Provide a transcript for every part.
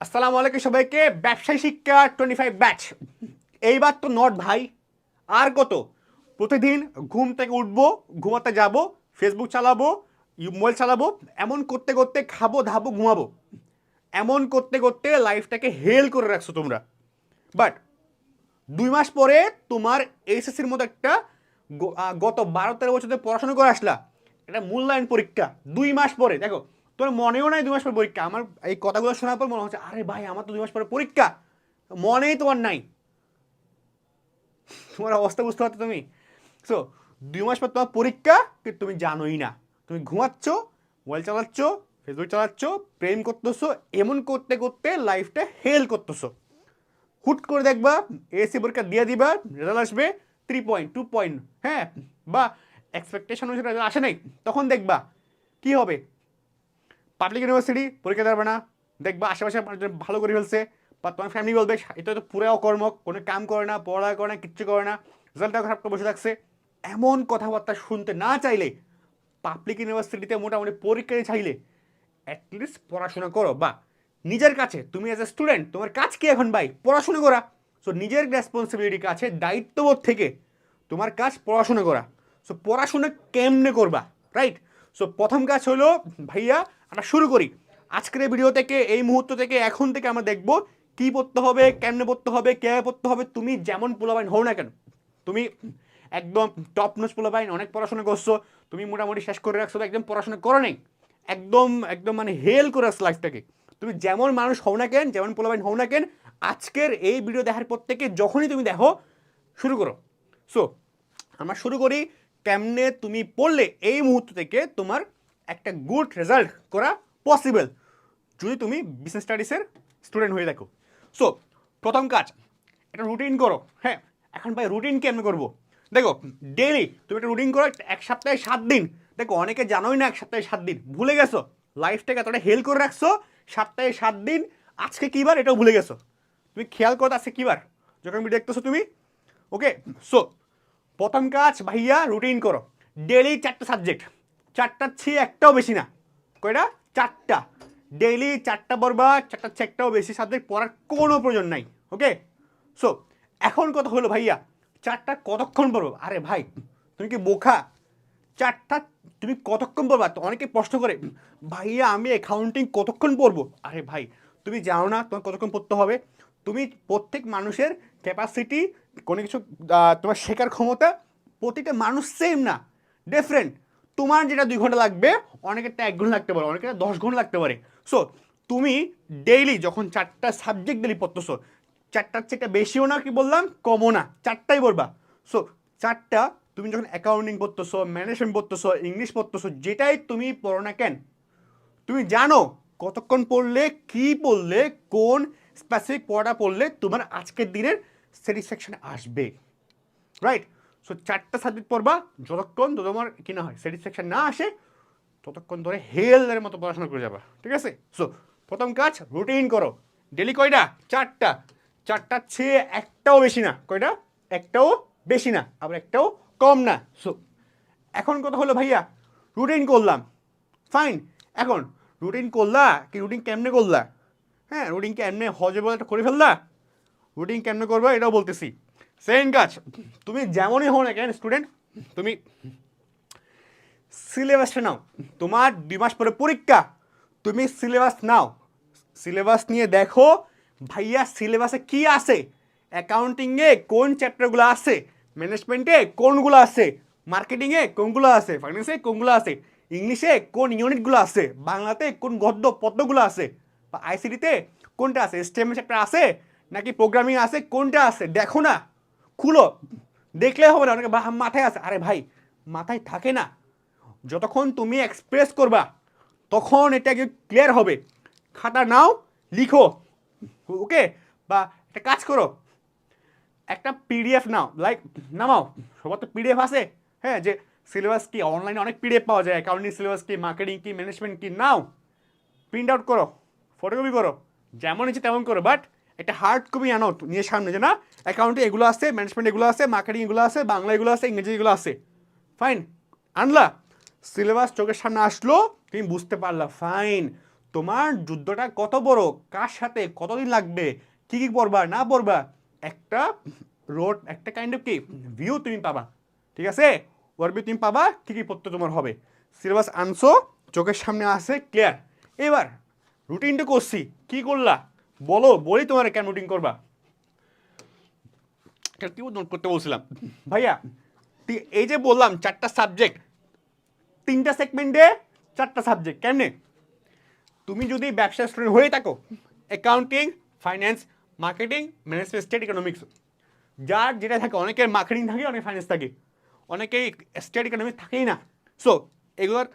আসসালামু আলাইকুম সবাইকে। ব্যবসায় শিক্ষা টোয়েন্টি ফাইভ ব্যাচ এইবার তো নট ভাই, আর কত? প্রতিদিন ঘুম থেকে উঠবো, ঘুমাতে যাব ফেসবুক চালাবো মোবাইল চালাবো, এমন করতে করতে খাব, ধাবো, ঘুমাবো। এমন করতে করতে লাইফটাকে হেল করে রাখছো তোমরা। বাট দুই মাস পরে তোমার এইচএসসির মতো একটা গত বারো তেরো বছর ধরে পড়াশোনা করে আসলা। এটা মূল্যায়ন পরীক্ষা। দুই মাস পরে, দেখো তোমার মনেও নাই দুই মাস পরে পরীক্ষা। আমার এই কথাগুলো শোনার পর মনে হচ্ছে, আরে ভাই, আমার তো দুই মাস পরে পরীক্ষা। মনেই তোমার নাই। তোমার অবস্থা বুঝতে পারছ তুমি? সো দুই মাস পর তোমার পরীক্ষা, কিন্তু তুমি জানোই না। তুমি ঘুমাচ্ছ, মোবাইল চালাচ্ছ ফেসবুক চালাচ্ছ, প্রেম করতেছো, এমন করতে করতে লাইফটা হেল করতেছো। হুট করে দেখবা এসি পরীক্ষা দিয়ে দিবা রেজাল্ট আসবে থ্রি পয়েন্ট টু পয়েন্ট হ্যাঁ? বা এক্সপেকটেশন অনুসারে আসে নাই। তখন দেখবা, কি হবে? পাবলিক ইউনিভার্সিটি পরীক্ষা দেবে না। দেখবা আশেপাশে মানুষজন ভালো করে ফেলছে, বা তোমার ফ্যামিলি বলবে এটা তো পুরো অকর্মক, কোনো কাম করে না পড়া করে না, কিচ্ছু করে না। রেজাল্টটা খারাপ করে বসে থাকছে। এমন কথাবার্তা শুনতে না চাইলে পাবলিক ইউনিভার্সিটিতে মোটামুটি পরীক্ষা চাইলে অ্যাটলিস্ট পড়াশোনা করো। বা নিজের কাছে, তুমি অ্যাজ এ স্টুডেন্ট তোমার কাজ কি এখন ভাই? পড়াশোনা করা। সো নিজের রেসপন্সিবিলিটি কাছে, দায়িত্ববোধ থেকে তোমার কাজ পড়াশোনা করা। সো পড়াশোনা কেমনে করবা? রাইট সো প্রথম কাজ হলো, ভাইয়া আমরা শুরু করি। আজকের এই ভিডিও থেকে, এই মুহূর্ত থেকে, এখন থেকে আমরা দেখব কি পড়তে হবে, কেমনে পড়তে হবে, কে পড়তে হবে, তুমি যেমন পোলাবাইন হও না কেন। তুমি একদম টপ নোচ পোলাবাইন অনেক পড়াশোনা করছ, তুমি মোটামুটি শেষ করে রাখছো একদম পড়াশোনা করো নেই। একদম একদম মানে হেল করে রাখছো লাইফটাকে তুমি যেমন মানুষ হও না কেন, যেমন পোলাবাইন হও না কেন, আজকের এই ভিডিও দেখার পর থেকে যখনই তুমি দেখো, শুরু করো। সো আমরা শুরু করি, কেমনে তুমি পড়লে এই মুহূর্ত থেকে তোমার একটা গুড রেজাল্ট করা পসিবল যদি তুমি বিজনেস স্টাডিসের স্টুডেন্ট হয়ে দেখো সো প্রথম কাজ, একটা রুটিন করো হ্যাঁ? এখন ভাই রুটিন কেমনে করব? দেখো ডেইলি তুমি একটা রুটিন করো, এক সপ্তাহে সাত দিন। দেখো, অনেকে জানোই না এক সপ্তাহে সাত দিন। ভুলে গেছো? লাইফটাকে এতটা হেল করে রাখছো, সপ্তাহে সাত দিন, আজকে কী বার এটাও ভুলে গেছো। তুমি খেয়াল করো আজকে কী বার যখন আমি দেখতেছো তুমি ওকে সো প্রথম কাজ ভাইয়া রুটিন করো। ডেইলি চারটে সাবজেক্ট চারটার চেয়ে একটাও বেশি না। কয়টা? চারটা। ডেইলি চারটা পড়বা, চারটার চেয়ে একটাও বেশি। সাবজেক্ট পড়ার কোনো প্রয়োজন নাই ওকে সো এখন কথা হলো ভাইয়া, চারটা কতক্ষণ পড়ব? আরে ভাই, তুমি কি বোখা চারটা তুমি কতক্ষণ পড়বা? তো অনেকে প্রশ্ন করে, ভাইয়া, আমি অ্যাকাউন্টিং কতক্ষণ পড়ব? আরে ভাই, তুমি জানো না, তোমার কতক্ষণ পড়তে হবে? তুমি প্রত্যেক মানুষের ক্যাপাসিটি কোনো কিছু তোমার শেখার ক্ষমতা, প্রতিটা মানুষ সেম না ডিফারেন্ট তোমার যেটা দুই ঘণ্টা লাগবে অনেকেরটা এক ঘণ্টা লাগতে পারে, অনেকের দশ ঘণ্টা লাগতে পারে। সো তুমি ডেইলি যখন চারটা সাবজেক্ট ডেলি পড়তেছো, চারটার চেয়ে বেশিও না কি বললাম, কমও না, চারটাই পড়বা। সো চারটা তুমি যখন অ্যাকাউন্টিং পড়তেছো ম্যানেজমেন্ট পড়তেছো ইংলিশ পড়তেছো, যেটাই তুমি পড়ো না কেন, তুমি জানো কতক্ষণ পড়লে, কি পড়লে, কোন স্পেসিফিক পড়াটা পড়লে তোমার আজকের দিনের স্যাটিসফ্যাকশন আসবে। রাইট সো চারটা সাবজেক্ট পড়বা যতক্ষণ তো তোমার কি না হয় স্যাটিসফ্যাকশন না আসে, ততক্ষণ ধরে হেলের মতো পড়াশোনা করে যাবা, ঠিক আছে? সো প্রথম কাজ রুটিন করো। ডেলি কয়টা? চারটা। চারটার চেয়ে একটাও বেশি না। কয়টা? একটাও বেশি না, আবার একটাও কম না। সো এখন কথা হলো ভাইয়া রুটিন করলাম। ফাইন এখন রুটিন করলা কি রুটিন কেমনে করলা? হ্যাঁ রুটিন কেমনে হজে বলে করে ফেললা? রুটিন কেমনে করবা এটাও বলতেছি। সেকেন্ড কাজ তুমি যেমনই হও না কেন স্টুডেন্ট তুমি সিলেবাসটা নাও। তোমার দুই মাস পরে পরীক্ষা, তুমি সিলেবাস নাও। সিলেবাস নিয়ে দেখো, ভাইয়া সিলেবাসে কি আছে? অ্যাকাউন্টিংয়ে কোন চ্যাপ্টারগুলো আছে? ম্যানেজমেন্টে কোনগুলো আছে? মার্কেটিংয়ে কোনগুলো আছে? ফাইন্যান্সে কোনগুলো আছে? ইংলিশে কোন ইউনিটগুলো আছে? বাংলাতে কোন গদ্য পদ্মগুলো আছে? বা আইসিডিতে কোনটা আছে? স্টেম চ্যাপ্টার আছে? নাকি প্রোগ্রামিং আছে? কোনটা আছে? দেখো না। খুলো। দেখলে হবে না, অনেকে মাথায় আছে, আরে ভাই, মাথায় থাকে না। যতক্ষণ তুমি এক্সপ্রেস করবা, তখন এটা ক্লিয়ার হবে। খাতা নাও, লিখো। ওকে? বা, একটা কাজ করো। একটা পিডিএফ নাও লাইক নামাও। সবার তো পিডিএফ আছে। হ্যাঁ যে সিলেবাস কি? অনলাইনে অনেক পিডিএফ পাওয়া যায়। অ্যাকাউন্টিং সিলেবাস কি? মার্কেটিং কি? ম্যানেজমেন্ট কি? নাও। প্রিন্ট আউট করো। ফটোকপি করো। যেমন ইচ্ছে তেমন করো বাট একটা হার্ড কপি আনো নিয়ে সামনে, যে না অ্যাকাউন্টে এগুলো আছে ম্যানেজমেন্ট এগুলো আছে মার্কেটিং এগুলো আছে, বাংলা এগুলো আছে, ইংরেজি এগুলো আছে। ফাইন আনলা। সিলেবাস চোখের সামনে আসলো, তুমি বুঝতে পারলা ফাইন তোমার যুদ্ধটা কত বড়, কার সাথে, কতদিন লাগবে, কি কি পড়বা, না পড়বা, একটা রোড একটা কাইন্ড অফ কি ভিউ তুমি পাবা। ঠিক আছে? ওর ভিউ তুমি পাবা, কি কি পড়তে তোমার হবে। সিলেবাস আনছো, চোখের সামনে আসে ক্লিয়ার এবার রুটিনটা করছি, কি করলা? বলো, বলি তোমার কেন রুটিন করবা। কি নোট করতে বলছিলাম। ভাইয়া এই যে বললাম, চারটা সাবজেক্ট তিনটা সেগমেন্টে চারটা সাবজেক্ট কেমনে? তুমি যদি ব্যবসা স্টুডেন্ট হয়ে থাকো accounting finance marketing management state economics যার যেটা থাকে, অনেকের মার্কেটিং থাকে অনেক ফাইন্যান্স থাকে। অনেকেই স্টেট ইকোনমিক্স থাকেই না। সো এগুলোর,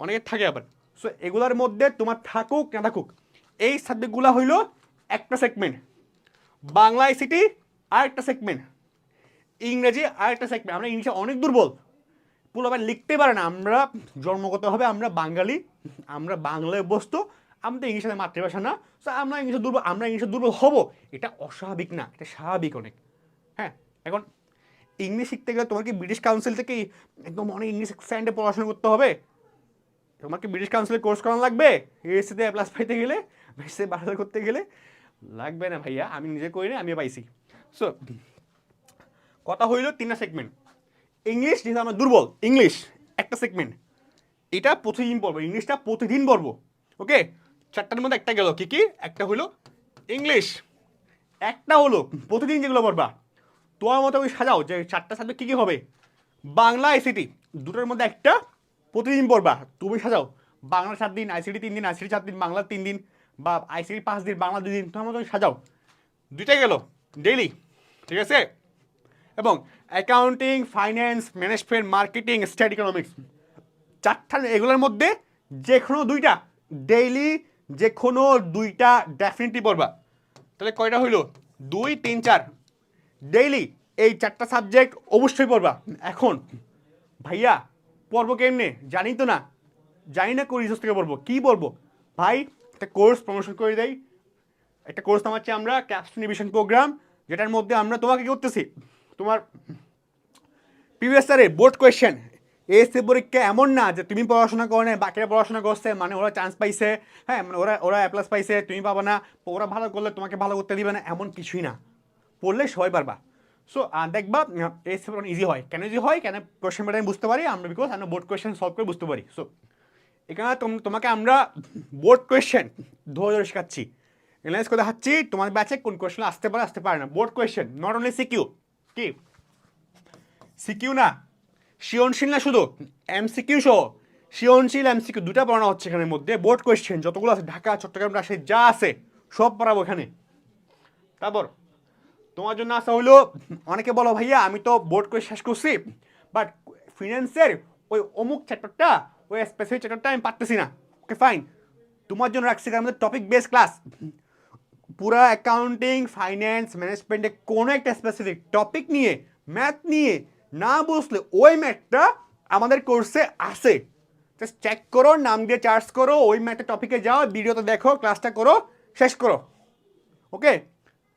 অনেকের থাকে আবার। সো এগুলোর মধ্যে তোমার থাকুক, না থাকুক এই সাবজেক্টগুলো হইল একটা সেগমেন্ট বাংলা আইসিটি আর একটা সেগমেন্ট ইংরেজি আর একটা সেগমেন্ট আমরা ইংলিশে অনেক দুর্বল। আবার লিখতে পারে না। আমরা জন্মগতভাবে আমরা বাঙালি, আমরা বাংলায় বস্তু আমাদের ইংলিশের মাতৃভাষা না। সো আমরা ইংলিশে দুর্বল, আমরা ইংলিশে দুর্বল হব। এটা অস্বাভাবিক না, এটা স্বাভাবিক অনেক। হ্যাঁ এখন ইংলিশ শিখতে গেলে তোমার কি ব্রিটিশ কাউন্সিল থেকে একদম অনেক ইংলিশ স্ট্যান্ডে পড়াশোনা করতে হবে। তোমার কি ব্রিটিশ কাউন্সিলে কোর্স করানো লাগবে? এসিতে প্লাস পাইতে গেলে? এসিতে বাহাদুর করতে গেলে? লাগবে না ভাইয়া, আমি নিজে করি না আমিও পাইছি। সো কথা হইল তিনটা সেগমেন্ট ইংলিশ যেহেতু আমরা দুর্বল ইংলিশ একটা সেগমেন্ট এটা প্রতিদিন পড়ব ইংলিশটা প্রতিদিন পড়ব ওকে চারটার মধ্যে একটা গেল, কি কি? একটা হলো ইংলিশ একটা হলো প্রতিদিন যেগুলো পড়বা। তোমার মতো ওই সাজাও যে চারটা সাবজেক্ট কী কী হবে? বাংলা আইসিটি দুটোর মধ্যে একটা প্রতিদিন পড়বা। তুমি সাজাও। বাংলা সাত দিন আইসিটি তিন দিন আইসিটি চার দিন, বাংলা তিন দিন, বা আইসিটি পাঁচ দিন, বাংলা দুই দিন, তোমার মতো সাজাও। দুইটাই গেল ডেইলি ঠিক আছে? এবং accounting finance management marketing state economics চারটা এগুলোর মধ্যে যে কোনো দুইটা ডেইলি যে কোনো দুইটা ডেফিনেটলি পড়বা। তাহলে কয়টা হইল? দুই, তিন, চার। ডেইলি এই চারটা সাবজেক্ট অবশ্যই পড়বা। এখন, ভাইয়া পড়ব কেমনে? জানি তো না। জানি না কোন রিসোর্স থেকে পড়ব। কী পড়ব? ভাই, একটা কোর্স প্রমোশন করে দেয় একটা কোর্স নামাচ্ছি আমরা ক্যাপস্টন ডিভিশন প্রোগ্রাম যেটার মধ্যে আমরা তোমাকে কি করতেছি? তোমার প্রিভিয়াস ইয়ারে বোর্ড কোয়েশ্চেন এসে পরীক্ষা এমন না যে তুমি পড়াশোনা করো না বাকিরা পড়াশোনা করছে মানে ওরা চান্স পাইছে হ্যাঁ মানে ওরা ওরা অ্যাপ্লাস পাইছে, তুমি পাবা না, ওরা ভালো করলে তোমাকে ভালো করতে দিবে না, এমন কিছুই না। পড়লে সবাই পারবা। সো দেখবা এই এসে ইজি হয়। কেন ইজি হয়? কেন কোয়েশ্চেন প্যাটার্ন বুঝতে পারি? আমরা বিকজ আমরা বোর্ড কোয়েশ্চেন সলভ করে বুঝতে পারি। সো এখানে তোম- তোমাকে আমরা বোর্ড কোয়েশ্চেন ধরে ধরে শেখাচ্ছি। এনালাইজ করে দেখাচ্ছি তোমার ব্যাচে কোন কোয়েশ্চেন আসতে পারে আসতে পারে না। Board question not only CQ কি? সিকিউ না, সৃজনশীল না শুধু? এমসিকিউ সহ। সৃজনশীল এমসিকিউ দুটা পড়ানো হচ্ছে এখানের মধ্যে। বোর্ড কোয়েশ্চেন যতগুলো আছে, ঢাকা, চট্টগ্রাম, রাজশাহী, যা আছে, সব পড়াবো এখানে। তারপর তোমার জন্য আসা হলো। অনেকে বলো, ভাইয়া, আমি তো বোর্ড করে শেষ করছি বাট ফিনান্সের ওই অমুক চ্যাপ্টারটা ওই স্পেসিফিক চ্যাপ্টারটা আমি পারতেছি না। ওকে ফাইন তোমার জন্য রাখছি আমাদের টপিক বেস ক্লাস পুরা অ্যাকাউন্টিং ফাইন্যান্স ম্যানেজমেন্টে কোনো একটা স্পেসিফিক টপিক নিয়ে ম্যাথ নিয়ে না বুঝলে ওই ম্যাথটা আমাদের কোর্সে আসে জাস্ট চেক করো, নাম দিয়ে চার্জ করো, ওই ম্যাথের টপিকে যাও ভিডিওতে দেখো ক্লাসটা করো, শেষ করো। ওকে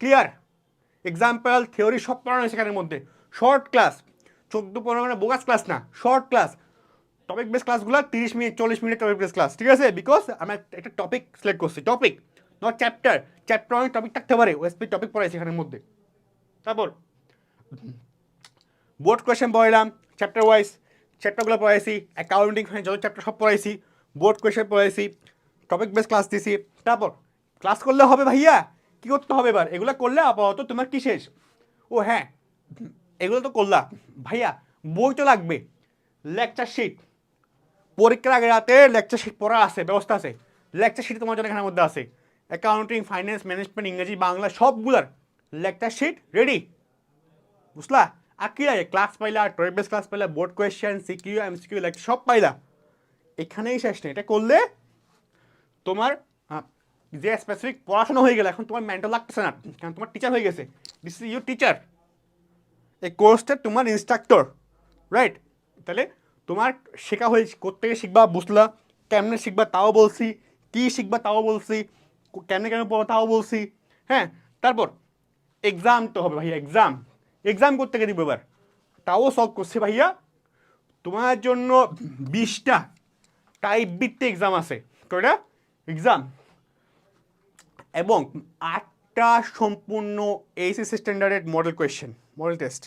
ক্লিয়ার এক্সাম্পল থিওরি সব পড়ানো হয়েছে এখানের মধ্যে। শর্ট ক্লাস চোদ্দ পনেরো মিনিট বোগাস ক্লাস না শর্ট ক্লাস টপিক বেস ক্লাসগুলো তিরিশ মিনিট, চল্লিশ মিনিট টপিক বেস ক্লাস ঠিক আছে? বিকজ আমরা একটা টপিক সিলেক্ট করছি টপিক নট চ্যাপ্টার চ্যাপ্টার অনেক টপিক থাকতে পারে ওএসপি টপিক পড়াইছি এখানের মধ্যে। তারপর বোর্ড কোয়েশ্চেন পড়াইলাম চ্যাপ্টার ওয়াইজ চ্যাপ্টারগুলো পড়াইছি অ্যাকাউন্টিং যত চ্যাপ্টার সব পড়াইছি বোর্ড কোয়েশ্চেন পড়াইছি টপিক বেস ক্লাস দিছি। তারপর ক্লাস করলে হবে ভাইয়া? কী করতে হবে এবার? এগুলো করলে আপাতত তোমার কি শেষ? ও হ্যাঁ এগুলো তো করলা। ভাইয়া, বই তো লাগবে। লেকচার শিট পরীক্ষার আগে রাতে লেকচার শিট পড়া আছে, ব্যবস্থা আছে। লেকচার শিট তোমার জন্য এখানের মধ্যে আছে। অ্যাকাউন্টিং ফাইন্যান্স ম্যানেজমেন্ট ইংরেজি, বাংলা সবগুলার লেকচার শিট রেডি বুঝলা? আর কি লাগে ক্লাস পাইলা টয়েক বেস ক্লাস পাইলা board question CQ MCQ lecture সব পাইলা। এখানেই শেষ নেই। এটা করলে তোমার যে স্পেসিফিক পড়াশোনা হয়ে গেলে, এখন তোমার মেন্টাল লাগতেছে না। কারণ তোমার টিচার হয়ে গেছে। দিস ইজ ইউর টিচার এই কোর্সটা তোমার ইনস্ট্রাক্টর রাইট তাহলে তোমার শেখা হয়ে কোথেকে শিখবা বুঝলা, কেমনে শিখবা তাও বলছি, কী শিখবা তাও বলছি কেমনে কেমনে পড়ো তাও বলছি হ্যাঁ? তারপর এক্সাম তো হবে ভাইয়া এক্সাম এক্সাম করতে দিব এবার? তাও সলভ করছে ভাইয়া। তোমার জন্য বিশটা টাইপ ভিত্তিক এক্সাম আছে। কয়টা? এক্সাম এবং আটটা সম্পূর্ণ এইচএস স্ট্যান্ডার্ডের মডেল কোয়েশ্চেন মডেল টেস্ট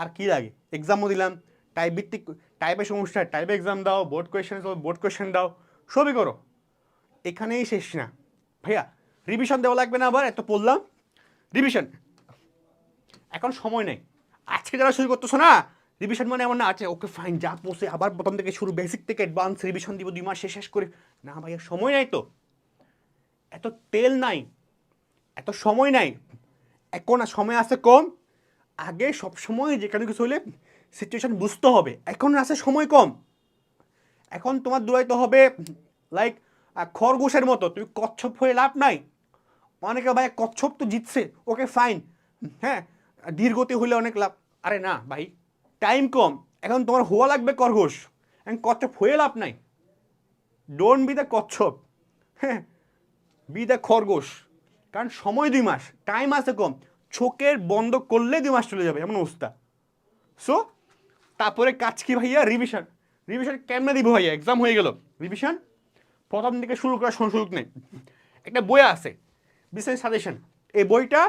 আর কি লাগে? এক্সামও দিলাম টাইপ ভিত্তিক টাইপের সমস্যা টাইপে এক্সাম দাও বোর্ড কোয়েশ্চেন বোর্ড কোয়েশ্চেন দাও, সবই করো। এখানেই শেষ না। ভাইয়া রিভিশন দেওয়া লাগবে না আবার, এত পড়লাম রিভিশন এখন সময় নেই। আজকে যারা শুরু করতেছো না রিভিশন মানে এমন না আছে ওকে ফাইন যা পড়ছে আবার প্রথম থেকে শুরু বেসিক থেকে অ্যাডভান্স রিভিশন দিব, দুই মাস শেষ করে। না ভাইয়া, সময় নাই তো। এত তেল নাই, এত সময় নাই। এখন আর সময় আছে কম। আগে সব সময় যেখানে কিছু হলে সিচুয়েশন বুঝতে হবে। এখন আছে সময় কম। এখন তোমার দৌড়াইতে হবে লাইক খরগোশের মতো। তুমি কচ্ছপ হয়ে লাভ নাই। অনেকে ভাই কচ্ছপ তো জিতছে, ওকে ফাইন হ্যাঁ ধীরগতি হলে অনেক লাভ। আরে না ভাই টাইম কম। এখন তোমার হওয়া লাগবে খরগোশ। এখন কচ্ছপ হয়ে লাভ নাই। ডোন্ট বি দ্য কচ্ছপ। হ্যাঁ বি দ্য খরগোশ। কারণ সময় দুই মাস টাইম আছে কম। চোখের বন্ধ করলে দুই মাস চলে যাবে, এমন অবস্থা। সো তারপরে কাজ কি ভাইয়া রিভিশন রিভিশন কেমনে দিব ভাইয়া? এক্সাম হয়ে গেল। রিভিশন প্রথম থেকে শুরু করার সুযোগ নেই। একটা বই আছে, বিশেষ সাজেশন এই বইটা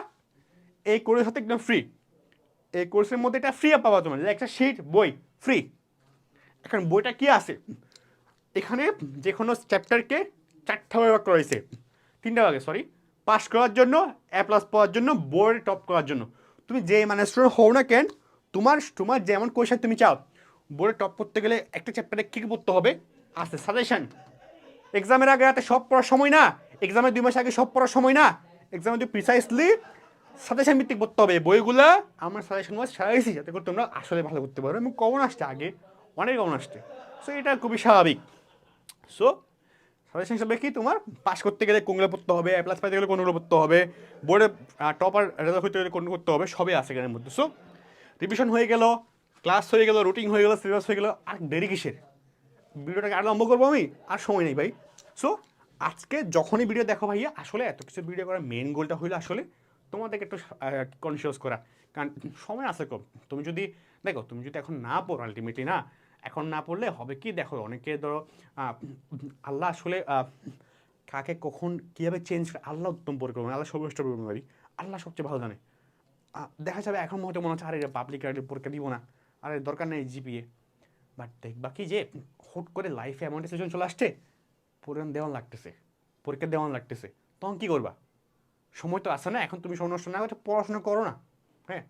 এই কোর্সের সাথে একদম ফ্রি এই কোর্সের মধ্যে এটা ফ্রি পাবা তোমার। একটা শিট বই ফ্রি এখন বইটা কি আছে? এখানে যে কোনো চ্যাপ্টারকে চারটা ভাগ করা হয়েছে। তিনটা ভাগে সরি পাস করার জন্য এ প্লাস পাওয়ার জন্য বোর্ডে টপ করার জন্য। তুমি যে মানে স্টুডেন্ট হও না কেন, তোমার তোমার যেমন কোয়েশন তুমি চাও বোর্ডে টপ করতে গেলে একটা চ্যাপ্টারে কী পড়তে হবে? আছে সাজেশন এক্সামের আগে রাতে সব পড়ার সময় না এক্সামের দুই মাস আগে সব পড়ার সময় না এক্সামে যদি প্রিসাইসলি সাজেশন ভিত্তিক পড়তে হবে, বইগুলো, আমার সাজেশন ওয়াজ সারাইছি যাতে করে তোমরা আসলে ভালো করতে পারো। এবং কমন আসছে আগে, অনেক কমন আসছে। সো এটা খুবই স্বাভাবিক। সো সাজেশন হিসাবে কি তোমার? পাস করতে গেলে কোনগুলো পড়তে হবে? প্লাস পাইতে গেলে কোনগুলো পড়তে হবে? বোর্ডে টপার রেজাল্ট হতে গেলে কোনগুলো করতে হবে? সবই আছে এখানের মধ্যে। সো রিভিশন হয়ে গেল ক্লাস হয়ে গেল রুটিন হয়ে গেল সিলেবাস হয়ে গেল, আর দেরি কিসের? ভিডিওটাকে আর আরম্ভ করব আমি? আর সময় নেই ভাই। সো আজকে যখনই ভিডিও দেখো ভাইয়া, আসলে এত কিছু ভিডিও করার মেন গোলটা হলো আসলে তোমাদেরকে একটু কনসিয়াস করা। কারণ সময় আছে কম। তুমি যদি, দেখো, তুমি যদি এখন না পড়ো আলটিমেটলি না এখন না পড়লে হবে কি? দেখো, অনেকে ধরো আল্লাহ আসলে কাকে কখন কীভাবে চেঞ্জ আল্লাহ উত্তম পরিকল্পনা আল্লাহ সর্বষ্ট পরিকল্পনা আল্লাহ সবচেয়ে ভালো জানে। দেখা যাবে এখন হয়তো মনে হচ্ছে, আরে পাবলিক আর পরীক্ষা দিব না, আরে দরকার নেই জিপিএ বাট দেখবা কি যে, হুট করে লাইফে এমন একটা সিচুয়েশন চলে আসছে পরীক্ষা দেওয়ান লাগতেছে, পরীক্ষা দেওয়ান লাগতেছে, তখন কী করবা? সময় তো আসে না, এখন তুমি সময় নষ্ট না করে পড়াশোনা করো না হ্যাঁ?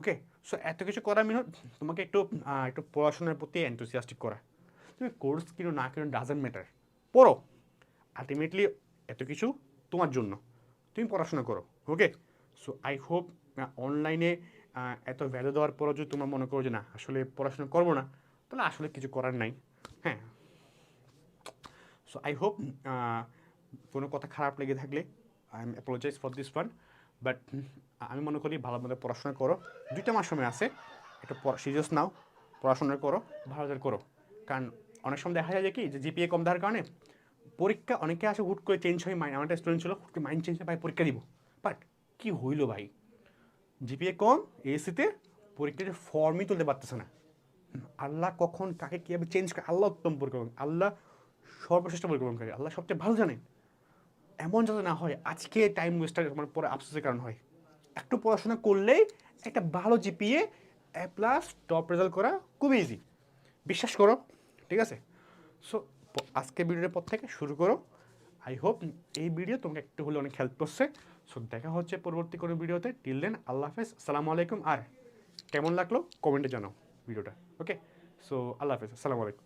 ওকে সো এত কিছু করার মিনিট তোমাকে একটু একটু পড়াশোনার প্রতি এনথুসিয়াস্টিক করা। তুমি কোর্স কিনো না কিনো ডাজেন্ট ম্যাটার পড়ো। আলটিমেটলি এত কিছু তোমার জন্য। তুমি পড়াশোনা করো ওকে সো আই হোপ অনলাইনে এত ভ্যালু দেওয়ার পরও যদি তোমরা মনে করো যে না, আসলে পড়াশোনা করব না, তাহলে আসলে কিছু করার নাই হ্যাঁ? সো আই হোপ কোনো কথা খারাপ লেগে থাকলে I am apologise for this one but আমি মনে করি ভালো মতো পড়াশোনা করো। দুইটা মাস সময় আছে। একটু সিরিয়াস নাও, পড়াশোনা করো, ভালো করে করো। কারণ অনেক সময় দেখা যায় যে কি যে জিপিএ কম দেওয়ার কারণে পরীক্ষা অনেকে আসে হুট করে চেঞ্জ হয় মাইন্ড আমার একটা স্টুডেন্ট ছিল, হুট করে মাইন্ড চেঞ্জ হয়, ভাই পরীক্ষা দিব। বাট কী হইল ভাই? জিপিএ কম এসিতে পরীক্ষার ফর্মই তুলতে পারতেছে না। আল্লাহ কখন কাকে কীভাবে চেঞ্জ করে, আল্লাহ উত্তম পরিকল্পনা আল্লাহ সর্বশ্রেষ্ঠ পরিকল্পনাকারী আল্লাহ সবচেয়ে ভালো জানেন। এমন যাতে না হয়, আজকে টাইম ওয়েস্টার তোমার পরে আফসোসের কারণ হয়। একটু পড়াশোনা করলেই একটা ভালো GPA A plus top result করা খুব ইজি বিশ্বাস করো, ঠিক আছে? সো আজকে ভিডিওর পর থেকে শুরু করো। আই হোপ এই ভিডিও তোমাকে একটু হলে অনেক হেল্প করছে। সো দেখা হচ্ছে পরবর্তী কোনো ভিডিওতে টিল দেন আল্লাহ হাফেজ। আসসালামু আলাইকুম। আর কেমন লাগল? কমেন্টে জানাও ভিডিওটা ওকে সো আল্লাহ হাফেজ। আসসালামু আলাইকুম।